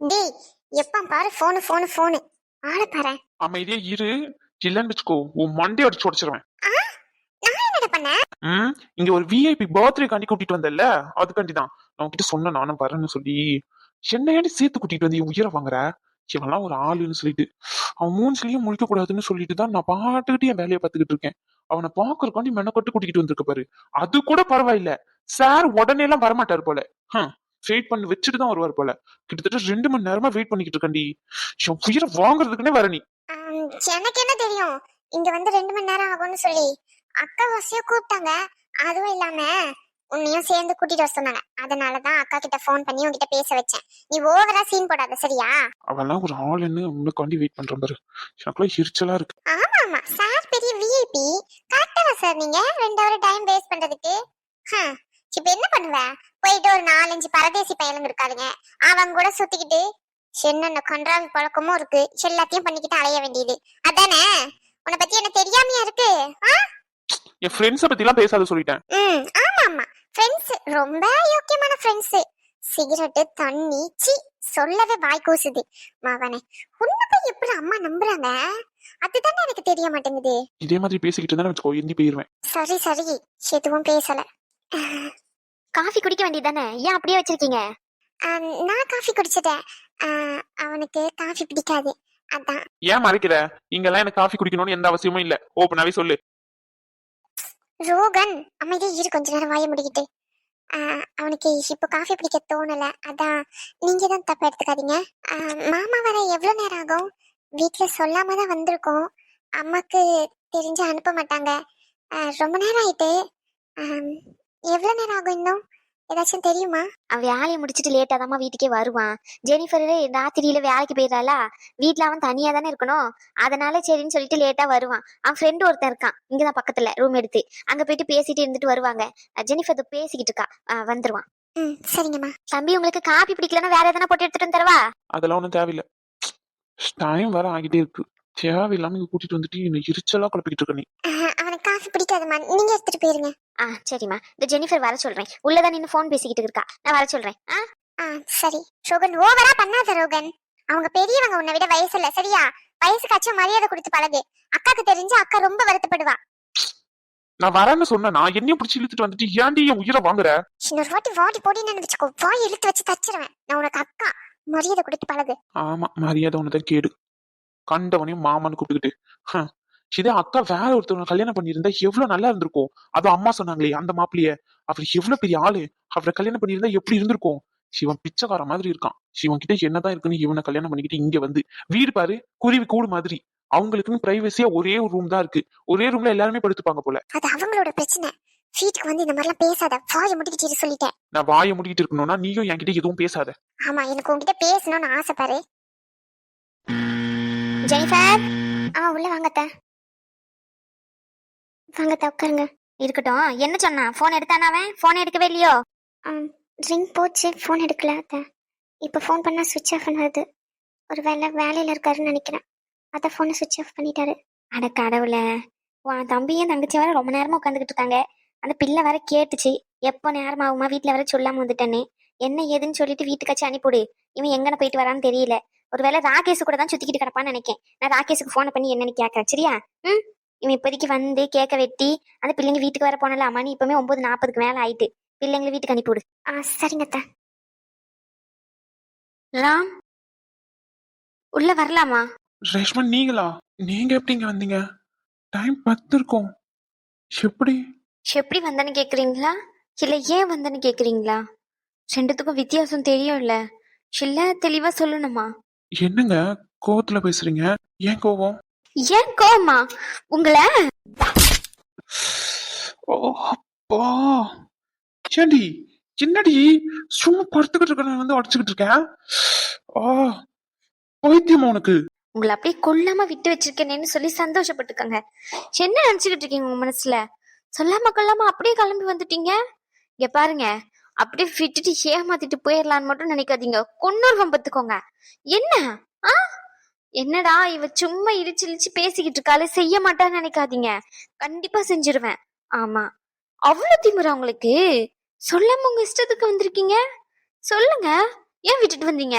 டேய் எப்ப பாரு போனு போனு போனு ஆளை பாரு. அமைதியா இரு. இல்லன்னு வச்சுக்கோ உன் மண்டே அடிச்சு உடச்சிருவேன். நான் என்னடா பண்ணேன்? ம் இங்க ஒரு விஐபி பர்த்டே காண்டி கூட்டிட்டு வந்தல அதுக்காண்டி தான் நான் உன்கிட்ட சொன்னேன் நானும் வரேன்னு சொல்லி. என்னையாடி சேர்த்து கூட்டிட்டு வந்து உயிரை வாங்குற? இவன்லாம் ஒரு ஆளுன்னு சொல்லிட்டு. அவன் மூஞ்சிலையும் முழிக்க கூடாதுன்னு சொல்லிட்டு தான் நான் பாட்டுக்கிட்டு என் வேலையை பார்த்துக்கிட்டு இருக்கேன். அவனை பாக்குறக்காண்டி மெனக்கட்டு கூட்டிட்டு வந்திருக்க பாரு. அது கூட பரவாயில்ல. சார் உடனே எல்லாம் வரமாட்டாரு போல. வெயிட் பண்ணி வச்சுட்டு தான் வருவார் போல. கிட்டத்தட்ட ரெண்டு மணி நேரமா வெயிட் பண்ணிக்கிட்டு இருக்கேன்டி. என் உயிரை வாங்குறதுக்குன்னே வர நீ. எனக்கு என்ன தெரியும்? இங்க வந்து ரெண்டு மணி நேரம் ஆகும்னு சொல்லி. அக்கா வசிய கூப்பிட்டாங்க. அதுவும் இல்லாம உன்னையும் சேர்ந்து கூட்டிட்டு வர சொன்னாங்க. அதனாலதான் அக்கா கிட்ட ஃபோன் பண்ணி உன்கிட்ட பேச வச்சேன். நீ ஓவரா சீன் போடாத சரியா? அவெல்லாம் ஒரு ஆளுன்னு உனக்காண்டி வெயிட் பண்றேன் பாரு. எனக்குலாம் எரிச்சலா இருக்கு. ஆமா ஆமா. சார் பெரிய விஐபி கரெக்டா சார் நீங்க? ரெண்டு ஹவர் டைம் வேஸ்ட் பண்றதுக்கு. இப்ப என்ன பண்ணுவ? போயிட்டு ஒரு நாலஞ்சு பரதேசி பயலுங்க இருக்காதுங்க அவங்க கூட சுத்திக்கிட்டு என்னென்ன கன்றாவி பழக்கமும் இருக்கு எல்லாத்தையும் பண்ணிக்கிட்டு அலைய வேண்டியது. அதானே? உன்னை பத்தி என்ன தெரியாமையா இருக்கு? ஆ? என் ஃப்ரெண்ட்ஸை பத்தி எல்லாம் பேசாத சொல்லிட்டேன். ம் ஆமா ஆமா. ஃப்ரெண்ட்ஸ் ரொம்ப யோக்கியமான ஃப்ரெண்ட்ஸ் சிகரெட்டு தண்ணி சி சொல்லவே வாய் கூசுது. மவனே உன்னை போய் எப்படி அம்மா நம்புறாங்க? அதுதானே எனக்கு தெரிய மாட்டேங்குது. இதே மாதிரி பேசிக்கிட்டு இருந்தா வச்சுக்கோ எந்தி போயிருவேன். சரி சரி. எதுவும் பேசல. காஃபி குடிக்க வேண்டியதானே ஏன் அப்படியே வச்சிருக்கீங்க? நான் காஃபி குடிச்சிட்டேன். அவனுக்கு காஃபி பிடிக்காது. அதான். ஏன் மறைக்கிற? இங்கெல்லாம் எனக்கு காஃபி குடிக்கணும்னு எந்த அவசியமும் இல்ல. ஓப்பனாவே சொல்லு. ரோகன் அமைதியா இரு. கொஞ்ச நேரம் வாய முடிக்கிட்டு. அவனுக்கு இப்போ காஃபி பிடிக்க தோணல. அதான். நீங்க தான் தப்பா எடுத்துக்காதீங்க. மாமா வர எவ்வளவு நேரம் ஆகும்? வீட்ல சொல்லாம தான் வந்திருக்கோம். அம்மாக்கு தெரிஞ்சு அனுப்ப மாட்டாங்க. ரொம்ப நேரம் ஆயிட்டு. ஆம், எவ்வளவு நேரம் ஆகும் இன்னும்? ஏதாச்சும் தெரியுமா? அவன் வேலையை முடிச்சிட்டு லேட்டா தான் வீட்டுக்கே வருவான். ஜெனிஃபர் ராத்திரியில வேலைக்கு போயிடுறாளா? வீட்ல அவன் தனியா தானே இருக்கணும்? அதனால சரின்னு சொல்லிட்டு லேட்டா வருவான். அவன் ஃப்ரெண்டு ஒருத்தன் இருக்கான். இங்கதான் பக்கத்துல ரூம் எடுத்து. அங்க போயிட்டு பேசிட்டு இருந்துட்டு வருவாங்க. ஜெனிஃபர் பேசிக்கிட்டு இருக்கா. வந்துருவான். ம் சரிங்கம்மா. தம்பி உங்களுக்கு காப்பி பிடிக்கலன்னா வேற எதனா போட்டு எடுத்துட்டு வந்து தரவா? அதெல்லாம் ஒன்றும் தேவையில்ல. டைம் வேற ஆகிட்டே இருக்கு. தேவையில்லாம இங்க கூட்டிட்டு வந்துட்டு என்ன எரிச்சலா குழப்பிக்கிட்டு இருக்க நீ. அவனுக்கு காஃபி பிடிக்காதும்மா. நீங்க எடுத்துட்டு போயிருங்க. ஆ சரிம்மா. இந்த ஜெனிஃபர் வர சொல்றேன். உள்ளதான் நின்னு ஃபோன் பேசிக்கிட்டு இருக்கா. நான் வர சொல்றேன். ஆ? ஆ சரி. ரோகன் ஓவரா பண்ணாத ரோகன். அவங்க பெரியவங்க உன்னை விட வயசு இல்ல. சரியா? வயசுக்காச்சும் மரியாதை கொடுத்து பழகு. அக்காக்கு தெரிஞ்சு அக்கா ரொம்ப வருத்தப்படுவா. நான் வரேன்னு சொன்னேன் நான் என்னையும் பிடிச்சி இழுத்துட்டு வந்துட்டு ஏன்டி என் உயிரை வாங்குற? இன்னொரு வாட்டி வாடி போடின்னு வச்சுக்கோ வாய் இழுத்து வச்சு தச்சிருவேன். நான் உனக்கு அக்கா. மரியாதை கொடுத்து பழகு. ஆமா மரியாதை ஒண்ணுதான் கேடு. கண்டவனையும் மாமான்னு கூப்பிட்டுக்கிட்டு. இதே அக்கா வேற ஒருத்தவங்க கல்யாணம் பண்ணியிருந்தா எவ்வளவு நல்லா இருந்திருக்கும். அதுவும் அம்மா சொன்னாங்களே அந்த மாப்பிளைய அவர் எவ்வளவு பெரிய ஆளு. அவரை கல்யாணம் பண்ணியிருந்தா எப்படி இருந்திருக்கும்? சிவன் பிச்சைக்கார மாதிரி இருக்கான். சிவன் கிட்ட என்னதான் இருக்குன்னு இவனை கல்யாணம் பண்ணிக்கிட்டு இங்க வந்து வீடு பாரு குருவி கூடு மாதிரி. அவங்களுக்குன்னு பிரைவசியா ஒரே ஒரு ரூம் தான் இருக்கு. ஒரே ரூம்ல எல்லாருமே படுத்துப்பாங்க போல. அது அவங்களோட பிரச்சனை. வீட்டுக்கு வந்து இந்த மாதிரிலாம் பேசாத. வாயை முடிக்கிட்டு சொல்லிட்டேன். நான் வாயை முடிக்கிட்டு இருக்கணும்னா நீயும் என்கிட்ட எதுவும் பேசாத. ஆமா எனக்கு உன்கிட்ட பேசணும்னு ஆசைப்பாரு ஜெனிஃபர்? ஆ உள்ள வாங்கத்த வாங்கத்த உட்காருங்க. இருக்கட்டும். என்ன சொன்னான்? ஃபோன் எடுத்தானா அவன்? ஃபோன் எடுக்கவே இல்லையோ? ரிங் போச்சு. ஃபோன் எடுக்கல அத்த. இப்போ ஃபோன் பண்ணா சுவிட்ச் ஆஃப் வருது ஒரு வேலை வேலையில இருக்காருன்னு நினைக்கிறேன். அத ஃபோனை சுவிட்ச் ஆஃப் பண்ணிட்டாரு. அட கடவுளே. உன் தம்பியும் தங்கச்சி வேற ரொம்ப நேரமா உட்காந்துக்கிட்டு இருக்காங்க. அந்த பிள்ளை வேற கேட்டுச்சு. எப்போ நேரம் ஆகுமா வீட்டுல வேற சொல்லாம வந்துட்டேன்னு என்ன ஏதுன்னு சொல்லிட்டு வீட்டுக்காச்சும் அனுப்பிவிடு. இவன் எங்கன போயிட்டு வரான்னு தெரியல. ஒருவேளை ராகேஷ் கூட தான் சுத்திக்கிட்டு கிடப்பான்னு நினைக்கேன். நான் ராகேஷுக்கு ஃபோனை பண்ணி என்னன்னு கேட்கறேன் சரியா? ம்? இவன் இப்போதைக்கு வந்து கேக்க வெட்டி அந்த பிள்ளைங்க வீட்டுக்கு வர போனல மணி இப்பவுமே ஒன்பது நாற்பதுக்கு மேல ஆயிட்டு. பிள்ளைங்களை வீட்டுக்கு அனுப்பிவிடு ஆ சரிங்க அத்த. ராம்? உள்ள வரலாமா? ரேஷ்மா நீங்களா? நீங்க எப்படிங்க வந்தீங்க? டைம் பத்து இருக்கும். எப்படி? எப்படி வந்தேன்னு கேக்குறீங்களா? இல்ல ஏன் வந்தேன்னு கேக்குறீங்களா? ரெண்டுத்துக்கும் வித்தியாசம் தெரியும்ல. இல்ல தெளிவா சொல்லணுமா? என்னங்க கோவத்துல பேசுறீங்க? ஏன் கோவம்? ஏன் கோமா உங்களை? ஓ அப்பா. ஏண்டி? என்னடி? சும்மா படுத்துக்கிட்டு இருக்க வந்து அடிச்சுக்கிட்டு இருக்கேன். ஆ பைத்தியமா உனக்கு? உங்களை அப்படியே கொல்லாம விட்டு வச்சிருக்கேனேன்னு சொல்லி சந்தோஷப்பட்டுக்கங்க. என்ன நினைச்சுக்கிட்டு இருக்கீங்க உங்க மனசுல? சொல்லாம கொல்லாம அப்படியே கிளம்பி வந்துட்டீங்க? இங்க பாருங்க. அப்படியே விட்டுட்டு ஏமாத்திட்டு போயிடலான்னு மட்டும் நினைக்காதீங்க. கொன்னூர்வம் பத்துக்கோங்க என்ன? ஆ? என்னடா இவ சும்மா இடிச்சு இடிச்சு பேசிக்கிட்டு இருக்காளே செய்ய மாட்டான்னு நினைக்காதீங்க. கண்டிப்பா செஞ்சிருவேன். ஆமா. அவ்வளவு திமிரா உங்களுக்கு? சொல்லாம உங்க இஷ்டத்துக்கு வந்திருக்கீங்க? சொல்லுங்க. ஏன் விட்டுட்டு வந்தீங்க?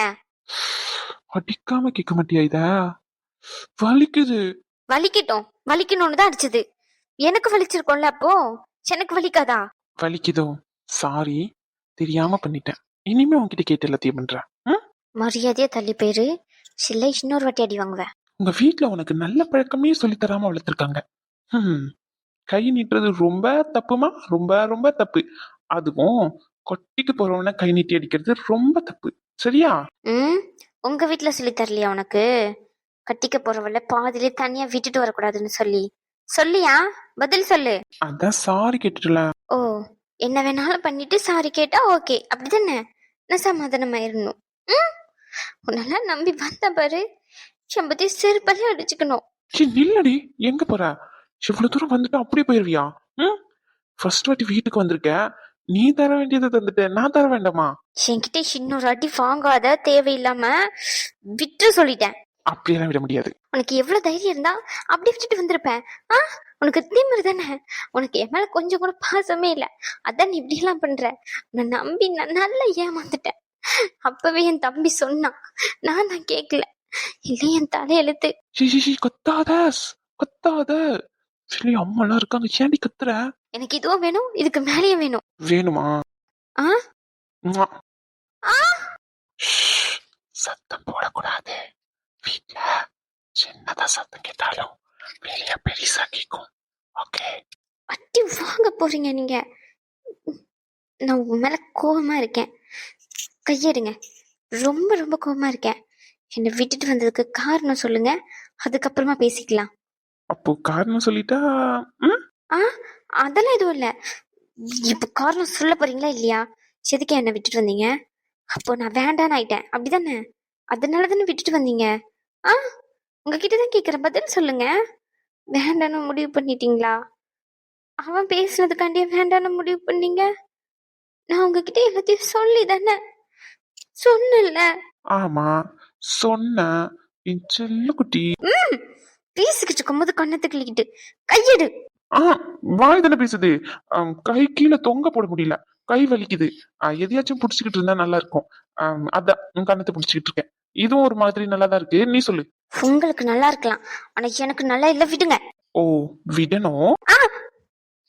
அடிக்காம கேட்க மாட்டியா இத? வலிக்குது. வலிக்கட்டும். வலிக்கணும்னு தான் அடிச்சது. எனக்கு வலிச்சிருக்கோம்ல அப்போ? எனக்கு வலிக்காதா? வலிக்குதோ? சாரி தெரியாம பண்ணிட்டேன். இனிமே உன்கிட்ட கேட்டு எல்லாத்தையும் பண்றேன்? மரியாதையா தள்ளி போயிரு. சில்லை இன்னொரு வாட்டி அடி வாங்குவேன். உங்க வீட்ல உனக்கு நல்ல பழக்கமே சொல்லி தராம வளர்த்துருக்காங்க. கை நீட்டுறது ரொம்ப தப்புமா? ரொம்ப ரொம்ப தப்பு. அதுவும் கொட்டிக்கு போறவன கை நீட்டி அடிக்கிறது ரொம்ப தப்பு. சரியா? ம். உங்க வீட்ல சொல்லி தரலையா உனக்கு? கட்டிக்க போறவள பாதியிலே தனியா விட்டுட்டு வரக்கூடாதுன்னு சொல்லி. சொல்லியா? பதில் சொல்லு. அதான் சாரி கேட்டுல ஓ. என்ன வேணாலும் பண்ணிட்டு சாரி கேட்டா ஓகே அப்படிதானே? நான் சமாதானமாயிரணும். ம்? உன்னெல்லாம் நம்பி வந்த பாரு. என் பத்தி செருப்பலே அடிச்சுக்கணும். சரி நில்லடி எங்க போற? இவ்வளவு தூரம் வந்துட்டு அப்படியே போயிருவியா? ம்? ஃபர்ஸ்ட் வாட்டி வீட்டுக்கு வந்திருக்க. நீ தர வேண்டியதை தந்துட்ட. நான் தர வேண்டாமா? என்கிட்ட இன்னொரு அடி வாங்காத தேவையில்லாம விட்டு சொல்லிட்டேன். அப்படியெல்லாம் விட முடியாது. உனக்கு எவ்வளவு தைரியம் இருந்தா அப்படி விட்டுட்டு வந்திருப்பேன். ஆ? உனக்கு திமிரு தானே? உனக்கு என் மேல கொஞ்சம் கூட பாசமே இல்ல. அதான் நீ இப்படி எல்லாம் பண்ற. நான் நம்பி நான் நல்லா ஏமாந்துட்டேன். அப்பவே என் தம்பி சொன்னான். நான் தான் கேட்கல இல்லை என் தலையெழுத்து கத்தாத. கத்தாத. சரி அம்மா எல்லாம் இருக்காங்க. ஏன்டி கத்துற? எனக்கு இதுவும் வேணும் இதுக்கு மேலேயும் வேணும். வேணுமா? ஆ? சத்தம் போடக்கூடாது. வீட்ல சின்னதா சத்தம் கேட்டாலும் வெளிய பெருசா கேக்கும் ஓகே அட்டி வாங்க போறீங்க நீங்க. நான் உங்க மேல கோவமா இருக்கேன். கையெடுங்க. ரொம்ப ரொம்ப கோவமா இருக்கேன். என்னை விட்டுட்டு வந்ததுக்கு காரணம் சொல்லுங்க. அதுக்கப்புறமா பேசிக்கலாம். அப்போ காரணம் சொல்லிட்டா? ஆ அதெல்லாம் எதுவும் இல்ல. இப்ப காரணம் சொல்ல போறீங்களா இல்லையா? எதுக்கு என்னை விட்டுட்டு வந்தீங்க? அப்போ நான் வேண்டான்னு ஆயிட்டேன். அப்படிதானே? அதனால தானே விட்டுட்டு வந்தீங்க? ஆ? உங்ககிட்ட தான் கேக்குறேன் பதில் சொல்லுங்க. வேண்டான்னு முடிவு பண்ணிட்டீங்களா? அவன் பேசுனதுக்காண்டியே வேண்டான்னு முடிவு பண்ணீங்க? நான் உங்ககிட்ட எல்லாத்தையும் சொல்லி தானே சொன்னல ஆமா சொன்ன என் செல்ல குட்டி. ம் பேசிக்கிட்டு இருக்கும்போது கண்ணத்தை கிள்ளிக்கிட்டு கையெடு. ஆ வாய் தானே பேசுது. கை கீழே தொங்க போட முடியல. கை வலிக்குது. எதையாச்சும் புடிச்சுக்கிட்டு இருந்தா நல்லா இருக்கும். அதான் உன் கண்ணத்தை புடிச்சுக்கிட்டு இருக்கேன். இதுவும் ஒரு மாதிரி நல்லா தான் இருக்கு. நீ சொல்லு. உங்களுக்கு நல்லா இருக்கலாம். ஆனா எனக்கு நல்லா இல்ல விடுங்க. ஓ விடணும் ஆ.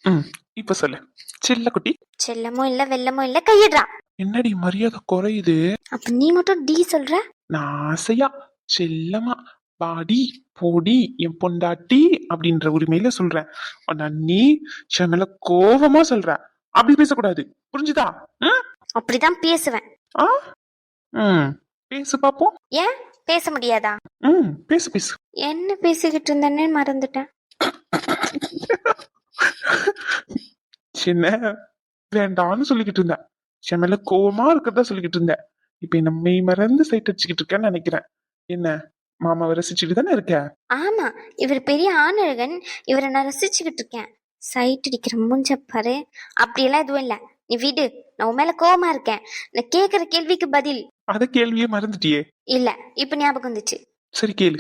ம் இப்ப சொல்லு. செல்ல குட்டி. செல்லமோ இல்ல வெள்ளமோ இல்ல கையிடுறா. என்னடி மரியாதை குறையுது? அப்ப நீ மட்டும் டி சொல்ற? நான் ஆசையா செல்லமா பாடி போடி என் பொண்டாட்டி அப்படின்ற உரிமையில சொல்றேன். ஆனா நீ என் மேல கோவமா சொல்ற. அப்படி பேசக்கூடாது. புரிஞ்சுதா? ம்? அப்படிதான் பேசுவேன். ஆ? ம். பேசு பாப்போம். ஏன்? பேச முடியாதா? ம் பேசு பேசு. என்ன பேசிக்கிட்டு இருந்தேன்னு மறந்துட்டேன். என்ன வேண்டாம்னு சொல்லிக்கிட்டு இருந்தேன். என் மேல கோவமா இருக்கிறதா சொல்லிக்கிட்டு இருந்தேன். இப்ப என்ன மெய் மறந்து சைட் அடிச்சுக்கிட்டு இருக்கேன்னு நினைக்கிறேன். என்ன மாமாவை ரசிச்சுட்டு தானே இருக்க? ஆமா இவர் பெரிய ஆணழகன். இவரை நான் ரசிச்சுக்கிட்டு இருக்கேன். சைட் அடிக்கிற மூஞ்ச பாரு. அப்படியெல்லாம் எதுவும் இல்ல. நீ விடு நான் உன் மேல கோவமா இருக்கேன். நான் கேக்குற கேள்விக்கு பதில். அத கேள்வியே மறந்துட்டியே. இல்ல இப்ப ஞாபகம் வந்துச்சு. சரி கேளு.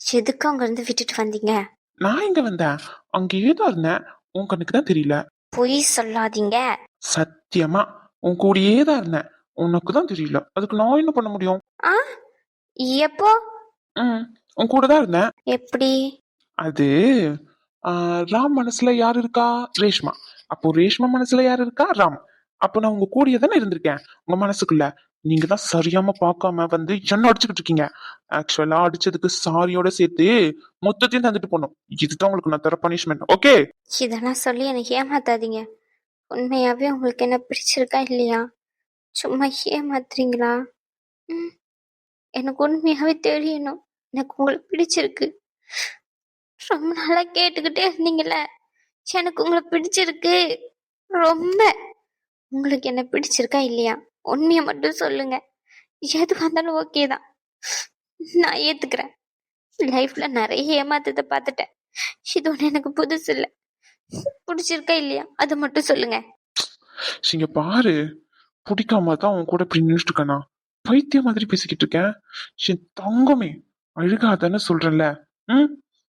எதுக்கு அங்க இருந்து விட்டுட்டு வந்தீங்க? நான் எங்க வந்தேன் அங்கேயே தான் இருந்தேன் உன் கண்ணுக்கு தான் தெரியல. பொய் சொல்லாதீங்க. சத்தியமா? உன் கூடயே தான் இருந்தேன் உனக்கு தான் தெரியல. அதுக்கு நான் என்ன பண்ண முடியும்? ஆ? எப்போ? ம் உன் கூட தான் இருந்தேன் எப்படி? அது ஆ, ராம் மனசுல யார் இருக்கா? ரேஷ்மா. அப்போ ரேஷ்மா மனசுல யார் இருக்கா? ராம். அப்போ நான் உங்க கூடயே தானே இருந்திருக்கேன். உங்க மனசுக்குள்ள. நீங்க தான் சரியாம பார்க்காம வந்து என்ன அடிச்சுக்கிட்டு இருக்கீங்க? ஆக்சுவலா அடிச்சதுக்கு சாரியோட சேர்த்து மொத்தத்தையும் தந்துட்டு போனோம் இதுதான் உங்களுக்கு நான் தர பனிஷ்மெண்ட் ஓகே இதெல்லாம் சொல்லி எனக்கு ஏமாத்தாதீங்க. உண்மையாவே உங்களுக்கு என்ன பிடிச்சிருக்கா இல்லையா? சும்மா ஏமாத்துறீங்களா? எனக்கு உண்மையாவே தெரியணும். எனக்கு உங்களை பிடிச்சிருக்கு. ரொம்ப நாளா கேட்டுக்கிட்டே இருந்தீங்கல்ல. எனக்கு உங்களை பிடிச்சிருக்கு. ரொம்ப. உங்களுக்கு என்ன பிடிச்சிருக்கா இல்லையா? உண்மையை மட்டும் சொல்லுங்க. எது வந்தாலும் ஓகே தான். நான் ஏத்துக்கிறேன். லைஃப்ல நிறைய ஏமாத்தத்தை பார்த்துட்டேன். இது ஒன்று எனக்கு புதுசு இல்ல. பிடிச்சிருக்கா இல்லையா? அது மட்டும் சொல்லுங்க. இங்க பாரு. பிடிக்காம தான் உன் கூட இப்படி நின்றுட்டு இருக்கேனா பைத்திய மாதிரி பேசிக்கிட்டு இருக்கேன். என் தங்கமே அழுகாதன்னு சொல்றேன்ல. ம்?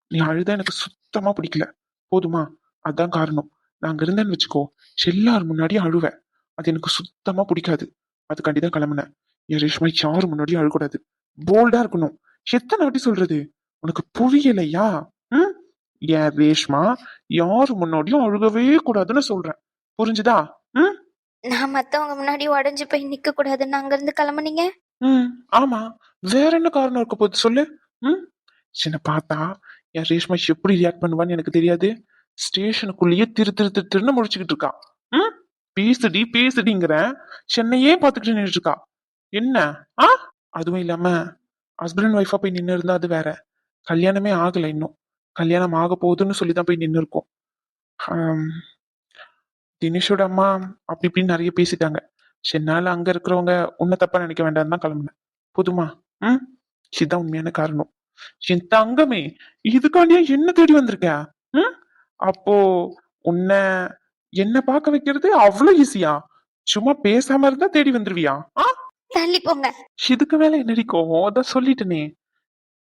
நீ அழுத எனக்கு சுத்தமா பிடிக்கல. போதுமா? அதான் காரணம். நான் அங்க இருந்தேன்னு வச்சுக்கோ. எல்லார் முன்னாடியும் அழுவேன். அது எனக்கு சுத்தமா பிடிக்காது. அதுக்காண்டி தான் கிளம்புனேன். என் ரேஷ்மா யாரு முன்னாடியும் அழக்கூடாது போல்டா இருக்கணும். எத்தனை வாட்டி சொல்றது? உனக்கு புரியலையா? ம்? என் ரேஷ்மா யாரு முன்னாடியும் அழுகவே கூடாதுன்னு சொல்றேன். புரிஞ்சுதா? ம்? நான் மத்தவங்க முன்னாடி உடஞ்சு போய் நிக்க கூடாதுன்னு அங்க இருந்து கிளம்புனீங்க? ம். ஆமா. வேற என்ன காரணம் இருக்க போகுது சொல்லு? ம்? சின்ன பார்த்தா என் ரேஷ்மா எப்படி ரியாக்ட் பண்ணுவான்னு எனக்கு தெரியாது. ஸ்டேஷனுக்குள்ளேயே திரு திரு திரு திருன்னு முடிச்சுக்கிட்டு இருக்கா. ம்? பேசுடி பேசுடிங்கிறேன். சென்னையே பார்த்துக்கிட்டு நின்றுட்டு இருக்கா. என்ன? ஆ? அதுவும் இல்லாம ஹஸ்பண்ட் ஒய்ஃபா போய் நின்று இருந்தா அது வேற. கல்யாணமே ஆகலை இன்னும். கல்யாணம் ஆக போகுதுன்னு சொல்லி தான் போய் நின்று இருக்கோம். தினேஷோட அம்மா அப்படி இப்படின்னு நிறைய பேசிட்டாங்க. சென்னால அங்க இருக்கிறவங்க உன்னை தப்பா நினைக்க வேண்டாம் தான் கிளம்புனேன். புதுமா? ம்? இதுதான் உண்மையான காரணம். என் தங்கமே இதுக்காண்டியா என்ன தேடி வந்திருக்க? ம்? அப்போ உன்னை என்ன பார்க்க வைக்கிறது அவ்வளவு ஈஸியா சும்மா பேசாம இருந்தா தேடி வந்துருவியா? தள்ளி போங்க. இதுக்கு மேல என்னடி கோவம்? அதான் சொல்லிட்டேனே.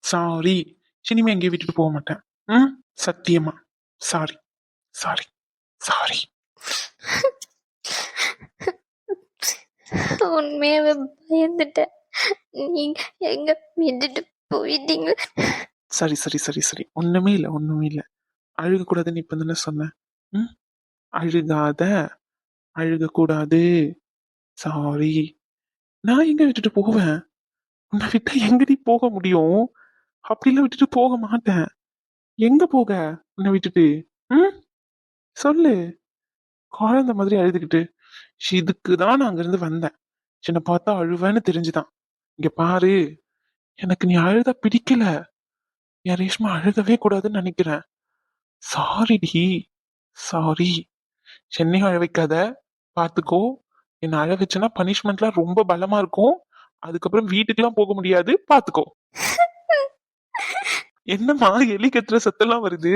சாரி இனிமே எங்கேயும் விட்டுட்டு போக மாட்டேன். ம்? சத்தியமா. சாரி சாரி சாரி உண்மையாவே பயந்துட்டேன். நீங்க எங்க விட்டுட்டு போயிட்டீங்க? சரி சரி சரி சரி ஒண்ணுமே இல்ல ஒண்ணுமே இல்ல. அழுக கூடாதுன்னு இப்ப தானே சொன்னேன். ம்? அழுகாத அழுகக்கூடாது. சாரி நான் எங்க விட்டுட்டு போவேன்? உன்னை விட்டா எங்கடி போக முடியும்? அப்படிலாம் விட்டுட்டு போக மாட்டேன். எங்க போக உன்னை விட்டுட்டு? ம்? சொல்லு. குழந்தை மாதிரி அழுதுகிட்டு இதுக்கு தான் நான் அங்கிருந்து வந்தேன். சின்ன பார்த்தா அழுவேன்னு தெரிஞ்சுதான். இங்க பாரு. எனக்கு நீ அழுத பிடிக்கல. என் ரேஷ்மா அழுகவே கூடாதுன்னு நினைக்கிறேன். சாரிடி சாரி சென்னை அழ வைக்காத பார்த்துக்கோ என்ன அழ வச்சனா பனிஷ்மெண்ட்லாம் ரொம்ப பலமா இருக்கும். அதுக்கப்புறம் வீட்டுக்கெல்லாம் போக முடியாது பார்த்துக்கோ என்னம்மா எலி கத்துற சத்தெல்லாம் வருது?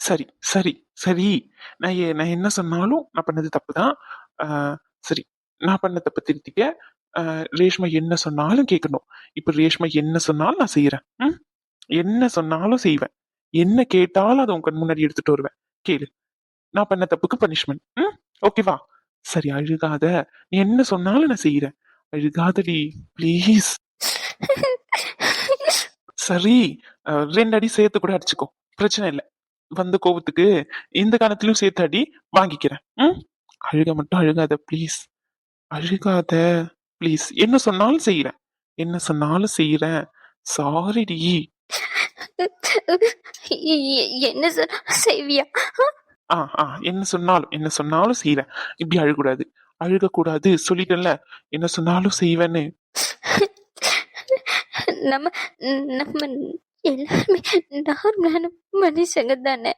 சரி சரி சரி. நான் ஏ- நான் என்ன சொன்னாலும் நான் பண்ணது தப்பு தான் சரி. நான் பண்ண தப்பு திருத்திக்க ஆஹ் ரேஷ்மா என்ன சொன்னாலும் கேட்கணும். இப்ப ரேஷ்மா என்ன சொன்னாலும் நான் செய்யறேன் ம்? என்ன சொன்னாலும் செய்வேன். என்ன கேட்டாலும் அதை உன் கண் முன்னாடி எடுத்துட்டு வருவேன். கேளு. நான் பண்ண தப்புக்கு பனிஷ்மெண்ட் ம்? ஓகேவா சரி அழுகாத. நீ என்ன சொன்னாலும் நான் செய்யறேன் அழுகாதடி ப்ளீஸ் சரி ரெண்டு அடி சேர்த்து கூட அடிச்சுக்கோ. பிரச்சனை இல்லை. வந்த கோபத்துக்கு இந்த காலத்திலும் சேர்த்து அடி வாங்கிக்கிறேன். ம்? அழுக மட்டும் அழுகாத ப்ளீஸ் அழுகாத ப்ளீஸ் என்ன சொன்னாலும் செய்யறேன் என்ன சொன்னாலும் செய்யறேன் சாரிடி என்ன சார் செய்வியா? ஆ ஆ என்ன சொன்னாலும் என்ன சொன்னாலும் செய்யறேன் இப்படி அழக்கூடாது அழுகக்கூடாது. சொல்லிட்டேன்ல. என்ன சொன்னாலும் செய்வேன்னு. நம்ம நம்ம எல்லாருமே நார்மலான மனுஷங்க தானே.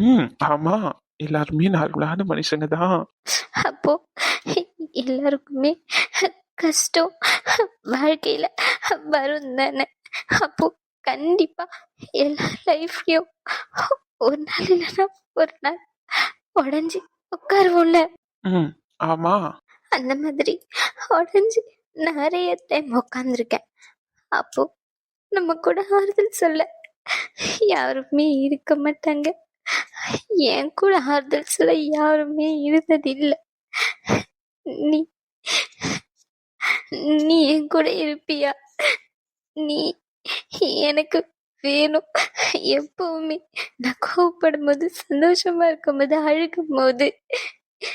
ம் ஆமா. எல்லாருமே நார்மலான மனுஷங்க தான். அப்போ எல்லாருக்குமே கஷ்டம் வாழ்க்கையில வரும் தானே. அப்போ கண்டிப்பா எல்லா லைஃப்லயும் ஒரு நாள் இல்லைன்னா ஒரு நாள் உடஞ்சி உட்காருவோம்ல. ஆமா. அந்த மாதிரி உடஞ்சி நிறைய டைம் உட்காந்துருக்கேன் அப்போ நம்ம கூட ஆறுதல் சொல்ல. யாருமே இருக்க மாட்டாங்க. என் கூட ஆறுதல் சொல்ல யாருமே இருந்ததில்லை நீ நீ என் கூட இருப்பியா? நீ எனக்கு வேணும். எப்பவுமே நான் கோவப்படும் போது சந்தோஷமா இருக்கும் போது அழுகும் போது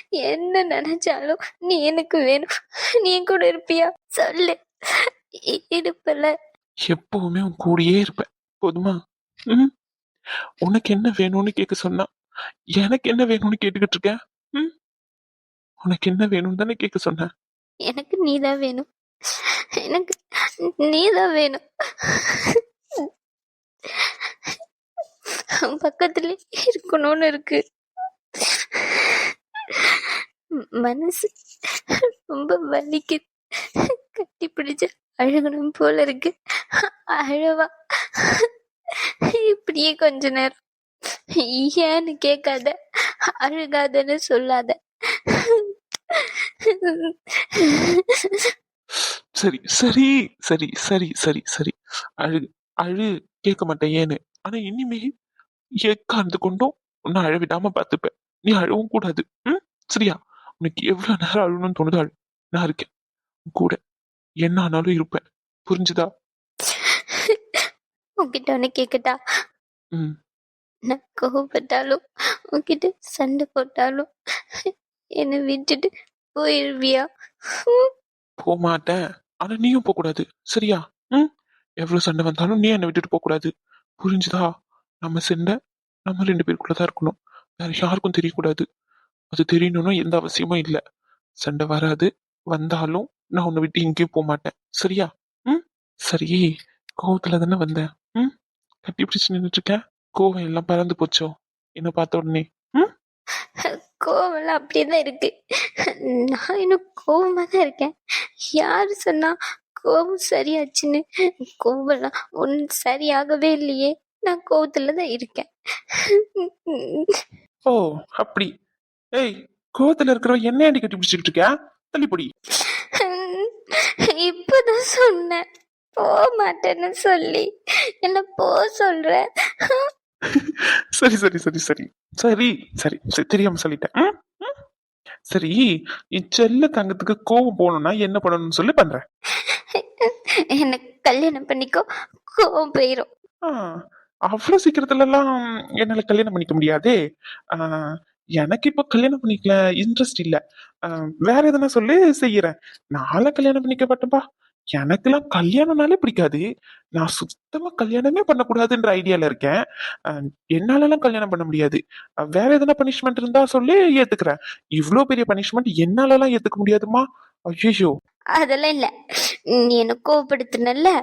என்ன நினைச்சாலும் நீ எனக்கு வேணும். நீ என் கூட இருப்பியா? சொல்லு. இருப்பல எப்பவுமே உன் கூடயே இருப்பேன். போதுமா? ம்? உனக்கு என்ன வேணும்னு கேட்க சொன்னா எனக்கு என்ன வேணும்னு கேட்டுக்கிட்டு இருக்கேன் ம்? உனக்கு என்ன வேணும்னு தானே கேட்க சொன்னேன் எனக்கு நீதான் வேணும். எனக்கு நீதான் வேணும். பக்கத்துல இருக்கணும்னு இருக்கு. மனசு ரொம்ப வலிக்கு. கட்டி பிடிச்சு அழுகணும் போல இருக்கு. அழவா. இப்படியே கொஞ்ச நேரம். ஏன்னு கேட்காத. அழுகாதன்னு சொல்லாத. சரி சரி சரி சரி சரி சரி. அழு அழு கேட்க மாட்டேன் ஏன்னு. ஆனா இனிமே எக்காந்து கொண்டும் உன்னை அழ விடாம பார்த்துப்பேன். நீ அழவும் கூடாது. ம்? சரியா? உனக்கு எவ்வளவு நேரம் அழணும்னு தோணுதோ அழு. நான் இருக்கேன். கூட. என்ன ஆனாலும் இருப்பேன். புரிஞ்சுதா? உன்கிட்ட ஒன்று கேட்கட்டா ம். நான் கோவப்பட்டாலும் உன்கிட்ட சண்டை போட்டாலும் என்னை விட்டுட்டு போயிடுவியா போக மாட்டேன் ஆனா நீயும் போக கூடாது சரியா? ம்? எவ்வளவு சண்டை வந்தாலும் நீ என்னை விட்டுட்டு போக கூடாது புரிஞ்சுதா? நம்ம சண்டை நம்ம ரெண்டு பேருக்குள்ளதான் இருக்கணும். வேற யாருக்கும் தெரியக்கூடாது. அது தெரியணும்னா எந்த அவசியமும் இல்லை. சண்டை வராது. வந்தாலும் நான் உன்னை விட்டு எங்கேயும் போக மாட்டேன் சரியா? ம்? சரி கோவத்துல தானே வந்தேன். ம்? கட்டி பிடிச்சு நின்றுட்டு இருக்கேன். கோவம் எல்லாம் பறந்து போச்சோ? என்ன பார்த்த உடனே. கோவம்லாம் அப்படியே தான் இருக்கு. நான் இன்னும் கோவமா தான் இருக்கேன். யாரு சொன்னா கோவம் சரியாச்சுன்னு? கோவம்லாம் ஒன்றும் சரியாகவே இல்லையே. நான் கோவத்துல தான் இருக்கேன். ஓ அப்படி. ஏய் கோவத்துல இருக்கிற என்ன அடி கட்டி பிடிச்சிட்டு இருக்க தள்ளிப்படி இப்பதான் சொன்னேன். போக மாட்டேன்னு சொல்லி. என்ன போ சொல்ற? சரி சரி சரி சரி. சரி சரி சரி தெரியாம சொல்லிட்டேன்? சரி என் செல்ல தங்கத்துக்கு கோவம் போகணும்னா என்ன பண்ணணும்னு சொல்லி பண்றேன். என்ன கல்யாணம் பண்ணிக்கோ கோவம் போயிரும். அவ்வளவு சீக்கிரத்துல எல்லாம் என்னால கல்யாணம் பண்ணிக்க முடியாதே. எனக்கு இப்ப கல்யாணம் பண்ணிக்கல இன்ட்ரெஸ்ட் இல்ல. வேற எதனா சொல்லி செய்யறேன். நாளை கல்யாணம் பண்ணிக்கப்பட்டப்பா எனக்கெல்லாம் கல்யாணம்னாலே பிடிக்காது. நான் சுத்தமா கல்யாணமே பண்ணக்கூடாதுன்ற ஐடியால இருக்கேன். ஆ, என்னாலலாம் கல்யாணம் பண்ண முடியாது. வேற எதனா பனிஷ்மெண்ட் இருந்தா சொல்லி ஏத்துக்கிறேன். இவ்வளோ பெரிய பனிஷ்மெண்ட் என்னாலலாம் ஏத்துக்க முடியாதுமா? ஐயோ அதெல்லாம் இல்ல. நீ என்ன கோவப்படுத்தினல்ல?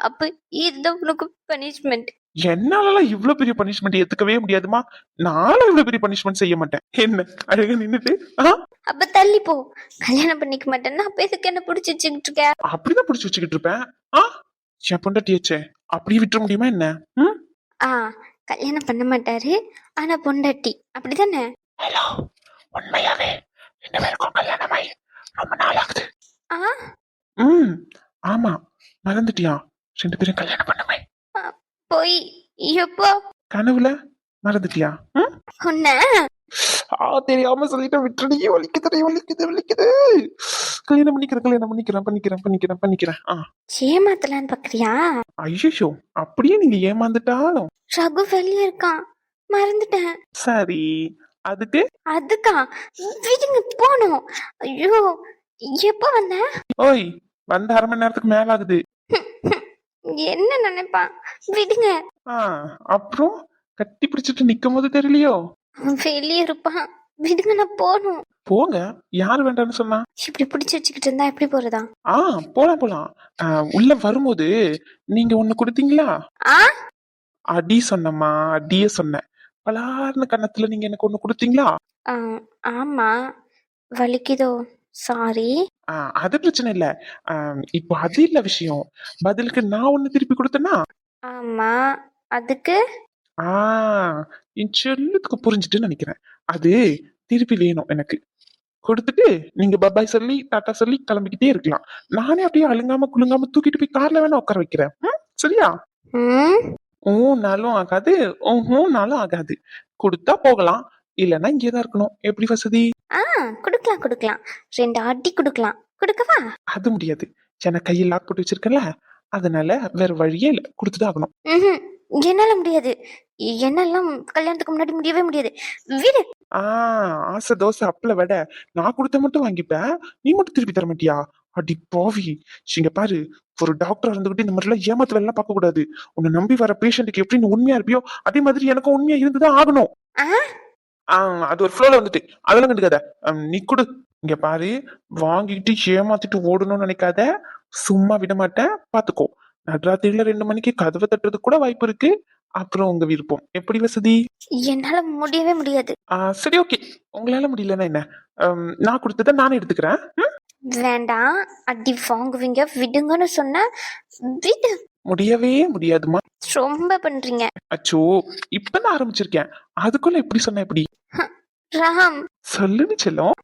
அப்ப இதுதான் உனக்கு பனிஷ்மெண்ட் என்னாலலாம் இவ்ளோ பெரிய பனிஷ்மெண்ட் ஏத்துக்கவே முடியாதுமா? நானும் இவ்ளோ பெரிய பனிஷ்மெண்ட் செய்ய மாட்டேன். என்ன? அழகா நின்னுட்டு அப்ப தள்ளி போ. கல்யாணம் பண்ணிக்க மாட்டேன்னா அப்ப எதுக்கு என்ன பிடிச்சி வச்சுக்கிட்டு இருக்க? அப்படிதான் பிடிச்சு வச்சுக்கிட்டு இருப்பேன். ஆ? என் பொண்டாட்டியாச்சே அப்படியே விட்டுற முடியுமா என்ன? ஆ கல்யாணம் பண்ண மாட்டாரு. ஆனா பொண்டாட்டி அப்படிதானே? ஹலோ உண்மையாவே ரெண்டு பேருக்கும் கல்யாணமாயி? ரொம்ப நாள் ஆகுது ஆ? ம் ஆமா மறந்துட்டியா? ரெண்டு பேரும் கல்யாணம் பண்ணுமே போய் எப்போ கனவுல மறந்துட்டியா? உன்ன. ஆ தெரியாம சொல்லிட்டேன் விட்டுடி. வலிக்குது வலிக்குது வலிக்குது. கல்யாணம் பண்ணிக்கிறேன் கல்யாணம் பண்ணிக்கிறேன் பண்ணிக்கிறேன் பண்ணிக்கிறேன் பண்ணிக்கிறேன். ஆ. ஏமாத்தலான்னு பாக்குறியா? ஐயோ அப்படியே நீங்க ஏமாந்துட்டாலும். ரகு வெளியே இருக்கான். மறந்துட்டேன். சரி அதுக்கு? அதுக்கா? விடுங்க போனோம் ஐயோ எப்போ வந்த? ஓய் வந்த அரை மணி நேரத்துக்கு மேல ஆகுது என்ன நினைப்பான்? விடுங்க. ஆ அப்புறம் கட்டி பிடிச்சிட்டு நிக்கும் போது தெரியலையோ? வெளியே இருப்பான். விடுங்க நான் போகணும். போங்க. யார் வேண்டாம்னு சொன்னா? இப்படி பிடிச்சி வச்சுக்கிட்டு இருந்தா எப்படி போறதா? ஆ போலாம் போலாம். உள்ள வரும்போது நீங்க ஒண்ணு கொடுத்தீங்களா? ஆ? அடி சொன்னம்மா அடியே சொன்னேன். பலார்னு கன்னத்துல நீங்க எனக்கு ஒண்ணு கொடுத்தீங்களா? ஆமா. வலிக்குதோ? சாரி அது பிரச்சனை இல்ல. இப்போ அது இல்ல விஷயம். பதிலுக்கு நான் ஒண்ணு திருப்பி கொடுத்தேன்னா ஆமா. அதுக்கு? ஆ என் செல்லுக்கு புரிஞ்சுட்டு நினைக்கிறேன். அது திருப்பி வேணும் எனக்கு. கொடுத்துட்டு நீங்க பப்பாய் சொல்லி டாட்டா சொல்லி கிளம்பிக்கிட்டே இருக்கலாம். நானே அப்படியே அழுங்காம குலுங்காம தூக்கிட்டு போய் கார்ல வேணா உட்கார வைக்கிறேன். சரியா? ம். ஊனாலும் ஆகாது ஊனாலும் ஆகாது. கொடுத்தா போகலாம். இல்லைன்னா இங்கேதான் இருக்கணும். எப்படி வசதி? ஆ கொடுக்கலாம் கொடுக்கலாம். ரெண்டு அடி கொடுக்கலாம். கொடுக்கவா? அது முடியாது. ஏன்னா கையில் லாக் போட்டு வச்சிருக்கல அதனால வேற வழியே இல்லை. கொடுத்துதான் ஆகணும். ம்ஹும். என்னால முடியாது. என்னெல்லாம் கல்யாணத்துக்கு முன்னாடி முடியவே முடியாது. விடு. ஆ ஆசை தோசை அப்பள விட. நான் கொடுத்த மட்டும் வாங்கிப்பேன் நீ மட்டும் திருப்பி தர மாட்டியா? அடி பாவி. இங்க பாரு ஒரு டாக்டர் இருந்துகிட்டு இந்த மாதிரி எல்லாம் ஏமாத்து வேலை பார்க்க கூடாது உன்னை நம்பி வர பேஷண்ட்டுக்கு எப்படி நீ உண்மையா இருப்பியோ அதே மாதிரி எனக்கும் உண்மையா இருந்துதான் ஆகணும். ஆ? ஆ அது ஒரு ஃப்ளோல வந்துட்டு. அதெல்லாம் கண்டுக்காத. நீ கொடு. இங்க பாரு. வாங்கிட்டு ஏமாத்திட்டு ஓடணும்னு நினைக்காத. சும்மா விட மாட்டேன் பாத்துக்கோ. நடுராத்திரியில ரெண்டு மணிக்கு கதவை தட்டுறதுக்கு கூட வாய்ப்பு இருக்கு. அப்புறம் உங்க விருப்பம். எப்படி வசதி? என்னால முடியவே முடியாது. சரி ஓகே உங்களால முடியலன்னா என்ன? நான் கொடுத்ததை நானே எடுத்துக்கிறேன்? வேண்டாம். அடி வாங்குவீங்க. விடுங்கன்னு சொன்ன விடு. முடியவே முடியாதுமா ரொம்ப பண்றீங்க. அச்சோ இப்பதான் ஆரம்பிச்சிருக்கேன். அதுக்குள்ள எப்படி சொன்ன எப்படி ராம். சொல்லுன்னு செல்லும்.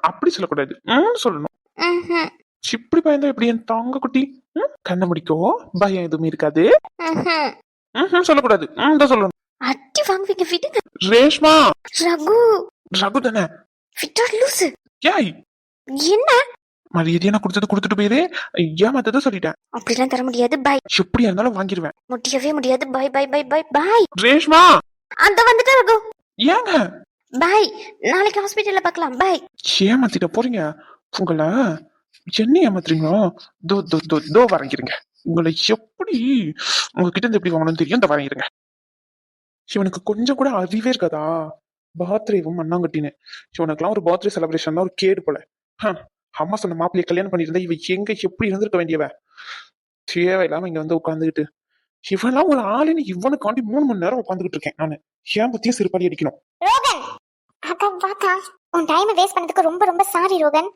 அப்படி சொல்லக்கூடாது. ம் சொல்லணும். இப்படி பயந்தா எப்படி என் தாங்க குட்டி? கண்ணை முடிக்கோ. பயம் எதுவுமே இருக்காது. சொல்லக்கூடாது. தான் சொல்லணும். அடி வாங்குவீங்க விடுங்க. ரேஷ்மா! ரகு. ரகு தானே? விட்டா லூசு. ஏய்! என்ன? மரியாதையா நான் கொடுத்தது கொடுத்துட்டு போயிரு. ஏமாத்ததை சொல்லிட்டேன். அப்படிலாம் தர முடியாது. பாய் எப்படியா இருந்தாலும் வாங்கிடுவேன் முடியவே முடியாது. பாய் பாய் பாய் பாய் பாய் ரேஷ்மா! அந்த வந்துட்டு ரகு. ஏங்க? பாய் நாளைக்கு ஹாஸ்பிட்டல்ல பார்க்கலாம். பாய் ஏமாத்திட்ட போறீங்க? உங்களை என்ன ஏமாத்துறீங்களோ? தோ தோ தோ தோ வரங்கிருங்க உங்களை எப்படி உங்ககிட்ட இருந்து எப்படி வாங்கணும்னு தெரியும்? இந்த வரங்கிருங்க இவனுக்கு கொஞ்சம் கூட அறிவே இருக்காதா? பர்த்டேவும் மண்ணாங்கட்டின்னு. இவனுக்குலாம் ஒரு பர்த்டே செலிப்ரேஷன் ஒரு கேடு போல. அம்மா சொன்ன மாப்பிள்ளைய கல்யாணம் பண்ணியிருந்தா இவ எங்க எப்படி இருந்திருக்க வேண்டியவ? தேவையில்லாம இங்க வந்து உட்காந்துக்கிட்டு இவெல்லாம் ஒரு ஆளுன்னு இவனுக்காண்டி மூணு மணி நேரம் உட்காந்துக்கிட்டு இருக்கேன் நானு. ஏன் பத்தியும் சிறுபாடி அடிக்கணும்? ரோகன்! உன் டைமை வேஸ்ட் பண்ணதுக்கு ரொம்ப ரொம்ப சாரி ரோகன்.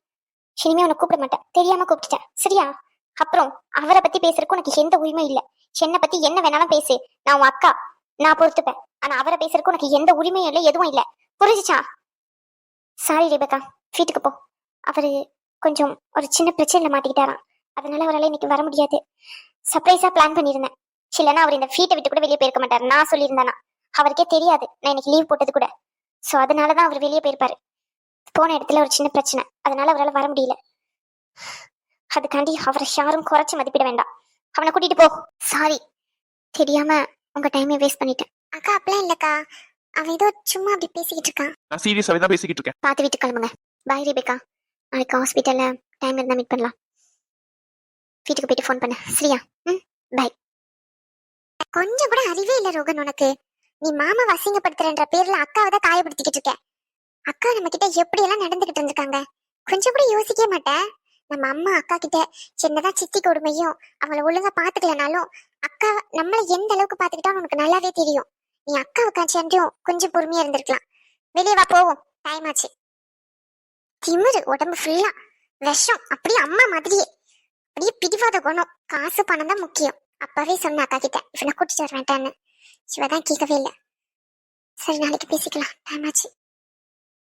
இனிமே உன்னை கூப்பிட மாட்டேன். தெரியாம கூப்பிட்டுட்டேன் சரியா? அப்புறம் அவரை பத்தி பேசுறதுக்கு உனக்கு எந்த உரிமை இல்ல. என்னை பத்தி என்ன வேணாலும் பேசு. நான் உன் அக்கா. நான் பொறுத்துப்பேன். ஆனா அவரை பேசுறதுக்கு உனக்கு எந்த உரிமையும் இல்ல எதுவும் இல்ல. புரிஞ்சுச்சா? Sorry Rebecca. வீட்டுக்கு போ. அவரு கொஞ்சம் ஒரு சின்ன பிரச்சனையில மாட்டிக்கிட்டாராம். அதனால அவரால் இன்னைக்கு வர முடியாது. சர்ப்ரைஸா பிளான் பண்ணியிருந்தேன். இல்லைன்னா அவர் இந்த ஃபீட்டை விட்டு கூட வெளியே போயிருக்க மாட்டார். நான் சொல்லியிருந்தேனா. அவருக்கே தெரியாது. நான் இன்னைக்கு லீவ் போட்டது கூட. ஸோ அதனால தான் அவர் வெளியே போயிருப்பாரு. போன இடத்துல ஒரு சின்ன பிரச்சனை. அதனால அவரால் வர முடியல. அதுக்காண்டி அவரை யாரும் குறைச்சி மதிப்பிட வேண்டாம். அவனை கூட்டிட்டு போ. சாரி தெரியாம உங்க டைமை வேஸ்ட் பண்ணிட்டேன். அக்கா அப்படிலாம் இல்லக்கா. அவன் ஏதோ சும்மா அப்படி பேசிக்கிட்டு இருக்கான். நான் சீரியஸாவே தான் பேசிக்கிட்டு இருக்கேன். பார்த்து வீட்டுக்கு கிளம்புங்க. பாய் ரேபேக்கா நாளைக்கு ஹாஸ்பிட்டல்ல டைம் இருந்தா மீட் பண்ணலாம். வீட்டுக்கு போயிட்டு ஃபோன் பண்ணு. சரியா? ம்? பை கொஞ்சம் கூட அறிவே இல்லை ரோகன் உனக்கு. நீ மாமா வசிங்கப்படுத்துறன்ற பேர்ல அக்காவை தான் காயப்படுத்திக்கிட்டு இருக்க. அக்கா நம்ம கிட்ட எப்படி எல்லாம் நடந்துகிட்டு இருந்திருக்காங்க? கொஞ்சம் கூட யோசிக்கவே மாட்டேன் நம்ம அம்மா அக்கா கிட்ட சின்னதா சித்தி கொடுமையும் அவளை ஒழுங்கா பாத்துக்கலனாலும் அக்கா நம்மளை எந்த அளவுக்கு பாத்துக்கிட்டா உனக்கு நல்லாவே தெரியும். நீ அக்காவை காட்சியாண்டியும் கொஞ்சம் பொறுமையா இருந்திருக்கலாம். வெளியே வா போவோம். டைம் ஆச்சு. திமிரு உடம்பு ஃபுல்லா விஷம் அப்படியே அம்மா மாதிரியே. அப்படியே பிடிவாத குணம். காசு பணம் தான் முக்கியம். அப்பவே சொன்ன அக்கா கிட்ட இவனை கூட்டிட்டு வர வேண்டான்னு இவ தான் கேட்கவே இல்லை. சரி நாளைக்கு பேசிக்கலாம். டைம் ஆச்சு.